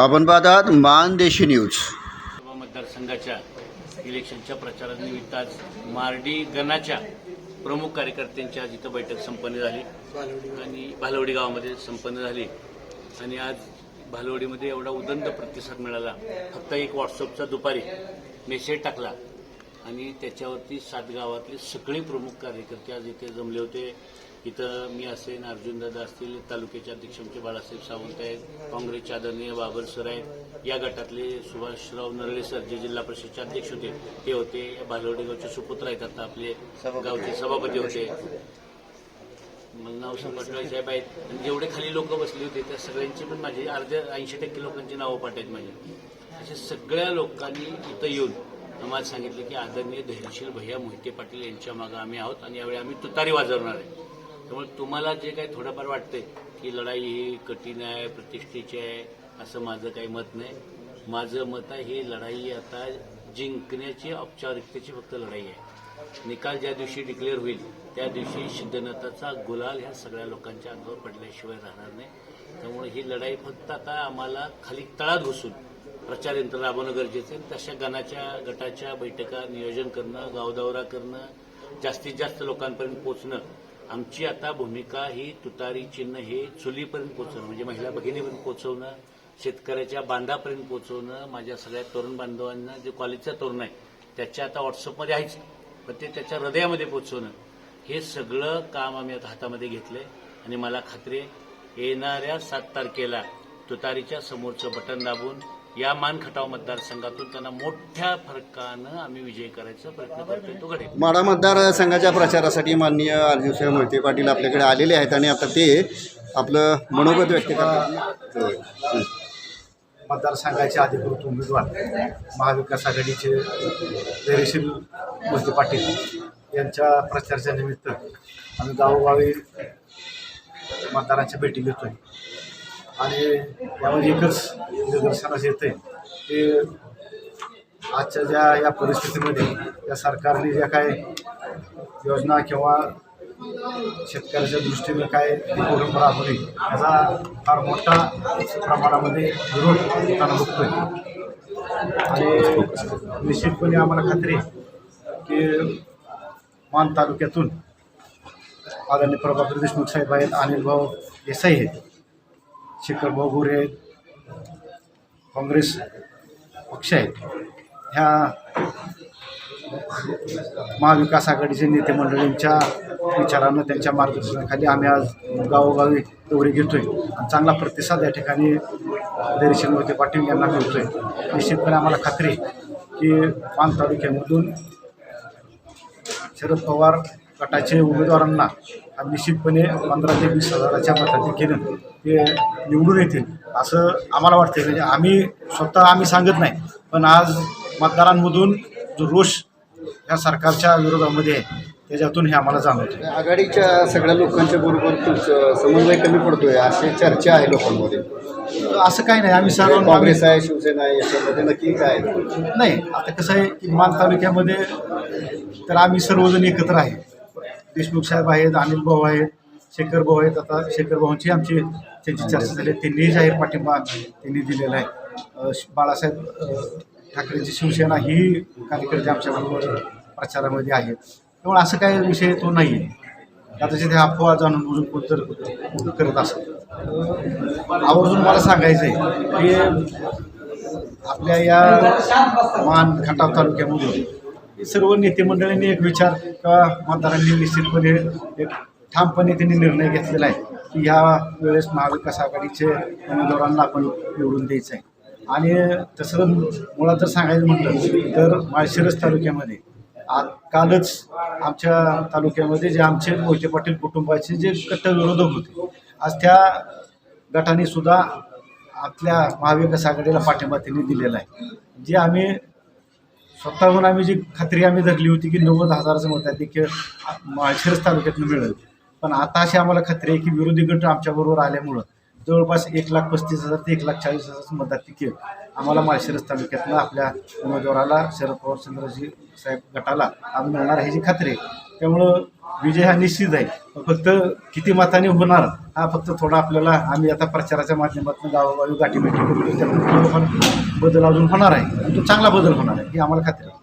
आपण पाहतात मानदेशी न्यूज मतदारसंघाच्या इलेक्शनच्या प्रचारानिमित्त आज मार्डी गणाच्या प्रमुख कार्यकर्त्यांची आज इथं बैठक संपन्न झाली. आणि भालवडी गावामध्ये संपन्न झाली. आणि आज भालवडीमध्ये एवढा उदंड प्रतिसाद मिळाला. फक्त एक व्हॉट्सअपचा दुपारी मेसेज टाकला. आणि त्याच्यावरती सात गावातले सगळे प्रमुख कार्यकर्ते आज इथे जमले होते. इथं मी असेन अर्जुनदादा असतील तालुक्याचे अध्यक्ष आमचे बाळासाहेब सावंत आहेत काँग्रेसचे आदरणीय बाबर सर आहेत. या गटातले सुभाषराव नरळे सर जे जिल्हा परिषदचे अध्यक्ष होते ते होते. भालवडी गावचे सुपुत्र आहेत आता आपले गावचे सभापती होते. मला नाव संपटराव साहेब आहेत. आणि जेवढे खाली लोक बसले होते त्या सगळ्यांची पण माझी अर्ध्या ऐंशी टक्के लोकांची नावं पाठ आहेत माझी. अशा सगळ्या लोकांनी इथं येऊन आम्हाला सांगितलं की आदरणीय धैर्यशील भैया मोहिते पाटील यांच्या मागं आम्ही आहोत आणि यावेळी आम्ही तुतारी वाजवणार आहे. त्यामुळे तुम्हाला जे काही थोडंफार वाटतंय की लढाई ही कठीण आहे प्रतिष्ठेची आहे असं माझं काही मत नाही. माझं मत आहे ही लढाई आता जिंकण्याची औपचारिकतेची फक्त लढाई आहे. निकाल ज्या दिवशी डिक्लेअर होईल त्या दिवशी सिद्धनाथाचा गुलाल ह्या सगळ्या लोकांच्या अंगावर पडल्याशिवाय राहणार नाही. त्यामुळे ही लढाई फक्त आता आम्हाला खाली तळात घुसून प्रचार यंत्र राबवणं गरजेचं आहे. तशा गणाच्या गटाच्या बैठका नियोजन करणं गावदौरा करणं जास्तीत जास्त लोकांपर्यंत पोहोचणं आमची आता भूमिका ही तुतारी चिन्ह हे चुलीपर्यंत पोहोचवणं म्हणजे महिला भगिनीपर्यंत पोहोचवणं शेतकऱ्याच्या बांधापर्यंत पोहोचवणं माझ्या सगळ्या तरुण बांधवांना जे कॉलेजचा तरुण आहे त्याच्या आता व्हॉट्सअपमध्ये आहेच पण ते त्याच्या हृदयामध्ये पोहोचवणं. हे सगळं काम आम्ही आता हातामध्ये घेतलंय आणि मला खात्री आहे येणाऱ्या सात तारखेला तुतारीच्या समोरचं बटन दाबून या मान खटाव मतदारसंघातून त्यांना मोठ्या फरकानं आम्ही विजयी करायचा प्रयत्न करतोय. तो घडेल माडा मतदारसंघाच्या प्रचारासाठी माननीय अर्जुनसाहेब मोहिते पाटील आपल्याकडे आलेले आहेत आणि आता ते आपलं मनोगत व्यक्त करतात. मतदारसंघाचे अधिकृत उमेदवार महाविकास आघाडीचे धैर्यशील मोहिते पाटील यांच्या प्रचाराच्या निमित्त आम्ही गावोगावी मतदारांच्या भेटी घेतोय. आणि यामध्ये एकच निदर्शनास येते की आजच्या ज्या या परिस्थितीमध्ये या सरकारने ज्या काय योजना किंवा शेतकऱ्याच्या दृष्टीने काय उपक्रम राबवले याचा फार मोठा प्रमाणामध्ये विरोध होताना बघतोय. आणि निश्चितपणे आम्हाला खात्री की मान तालुक्यातून आदरणीय प्रभाकर देशमुख साहेब आहेत अनिल भाऊ देसाई आहेत. शेखर भाऊ गोरे आहेत काँग्रेस पक्ष आहेत. ह्या महाविकास आघाडीचे नेते मंडळींच्या विचारानं त्यांच्या मार्गदर्शनाखाली आम्ही आज गावोगावी दौरे घेतोय आणि चांगला प्रतिसाद या ठिकाणी धैर्यशील मोहिते पाटील यांना मिळतोय. निश्चितपणे आम्हाला खात्री आहे की पान तालुक्यामधून शरद पवार गटाचे उमेदवारांना निश्चितपणे पंधरा ते वीस हजाराच्या मताधिक्यानं ते निवडून येतील असं आम्हाला वाटतं म्हणजे आम्ही स्वतः आम्ही सांगत नाही पण आज मतदारांमधून जो रोष ह्या सरकारच्या विरोधामध्ये आहे त्याच्यातून हे आम्हाला जाणवतं आघाडीच्या सगळ्या लोकांच्या बरोबर तुमचं समन्वय कमी पडतोय अशी चर्चा आहे लोकांमध्ये. असं काही नाही आम्ही सर्व काँग्रेस आहे शिवसेना आहे याच्यामध्ये नक्की काय नाही आता कसं आहे की मान तालुक्यामध्ये तर आम्ही सर्वजण एकत्र आहे. देशमुख साहेब आहेत अनिल भाऊ आहेत शेखर भाऊ आहेत. आता शेखर भाऊंची आमची त्यांची चर्चा झाली. त्यांनीही जाहीर पाठिंबा त्यांनी दिलेला आहे. बाळासाहेब ठाकरेंची शिवसेना ही कार्यकर्ते आमच्याबरोबर प्रचारामध्ये आहेत. त्यामुळे असं काही विषय तो नाही आहे आता तिथे अफवा जाणून बुजून कोणतर करत असत आवर्जून मला सांगायचं आहे की आपल्या या मान खटाव तालुक्यामधून सर्व नेते मंडळींनी एक विचार किंवा मतदारांनी निश्चितपणे एक ठामपणे त्यांनी निर्णय घेतलेला आहे की ह्या वेळेस महाविकास आघाडीचे उमेदवारांना आपण निवडून द्यायचं आहे. आणि तसं मुळात जर सांगायचं म्हटलं तर माळशिरस तालुक्यामध्ये आ कालच आमच्या तालुक्यामध्ये जे आमचे मोहिते पाटील कुटुंबाचे जे कट्टर विरोधक होते आज त्या गटाने सुद्धा आपल्या महाविकास आघाडीला पाठिंबा त्यांनी दिलेला आहे. जे आम्ही स्वतःहून आम्ही जी खात्री आम्ही धरली होती की नव्वद हजाराचं खेळ माळशिरस तालुक्यातून मिळेल. पण आता अशी आम्हाला खात्री आहे की विरोधी गट आमच्याबरोबर आल्यामुळं जवळपास एक लाख पस्तीस हजार ते एक लाख चाळीस हजाराचं खेळ. आम्हाला माळशिरस तालुक्यातनं आपल्या उमेदवाराला शरद पवार चंद्रजी साहेब गटाला आम्ही मिळणार ह्याची खात्री आहे. त्यामुळं विजय हा निश्चित आहे. फक्त किती मताने होणार हा फक्त थोडा आपल्याला आम्ही आता प्रचाराच्या माध्यमातून गावोगावी गाठीभेटी करतो त्यामुळे बदल अजून होणार आहे. आणि तो चांगला बदल होणार आहे ही आम्हाला खात्री आहे.